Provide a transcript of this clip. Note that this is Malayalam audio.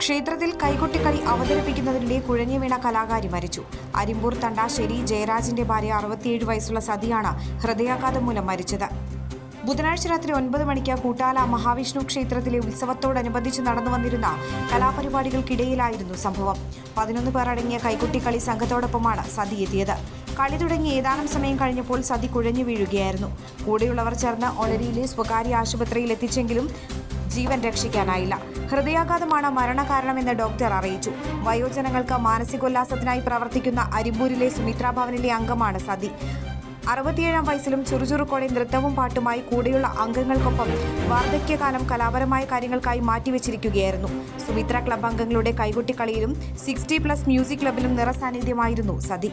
ക്ഷേത്രത്തിൽ കൈകൊട്ടിക്കളി അവതരിപ്പിക്കുന്നതിനിടെ കുഴഞ്ഞു വീണ കലാകാരി മരിച്ചു. അരിമ്പൂർ തണ്ടാശ്ശേരി ജയരാജിന്റെ ഭാര്യ അറുപത്തിയേഴ് വയസ്സുള്ള സതിയാണ് ഹൃദയാഘാതം മൂലം മരിച്ചത്. ബുധനാഴ്ച രാത്രി ഒൻപത് മണിക്ക് കൂട്ടാല മഹാവിഷ്ണു ക്ഷേത്രത്തിലെ ഉത്സവത്തോടനുബന്ധിച്ച് നടന്നു വന്നിരുന്ന കലാപരിപാടികൾക്കിടയിലായിരുന്നു സംഭവം. പതിനൊന്ന് പേർ അടങ്ങിയ കൈകൊട്ടിക്കളി സംഘത്തോടൊപ്പമാണ് സതി എത്തിയത്. കളി തുടങ്ങി ഏതാനും സമയം കഴിഞ്ഞപ്പോൾ സതി കുഴഞ്ഞു വീഴുകയായിരുന്നു കൂടെയുള്ളവർ ചേർന്ന് ഒളരിയിലെ സ്വകാര്യ ആശുപത്രിയിൽ എത്തിച്ചെങ്കിലും ജീവൻ രക്ഷിക്കാനായില്ല. ഹൃദയാഘാതമാണ് മരണകാരണമെന്ന് ഡോക്ടർ അറിയിച്ചു. വയോജനങ്ങൾക്ക് മാനസികോല്ലാസത്തിനായി പ്രവർത്തിക്കുന്ന അരിമ്പൂരിലെ സുമിത്ര ഭവനിലെ അംഗമാണ് സതി. അറുപത്തിയേഴാം വയസ്സിലും ചുറുചുറുക്കോടെ നൃത്തവും പാട്ടുമായി കൂടെയുള്ള അംഗങ്ങൾക്കൊപ്പം വാർദ്ധക്യകാലം കലാപരമായ കാര്യങ്ങൾക്കായി മാറ്റിവെച്ചിരിക്കുകയായിരുന്നു. സുമിത്ര ക്ലബ് അംഗങ്ങളുടെ കൈകൊട്ടിക്കളിയിലും സിക്സ്റ്റി പ്ലസ് മ്യൂസിക് ക്ലബിലും നിറസാന്നിധ്യമായിരുന്നു സതി.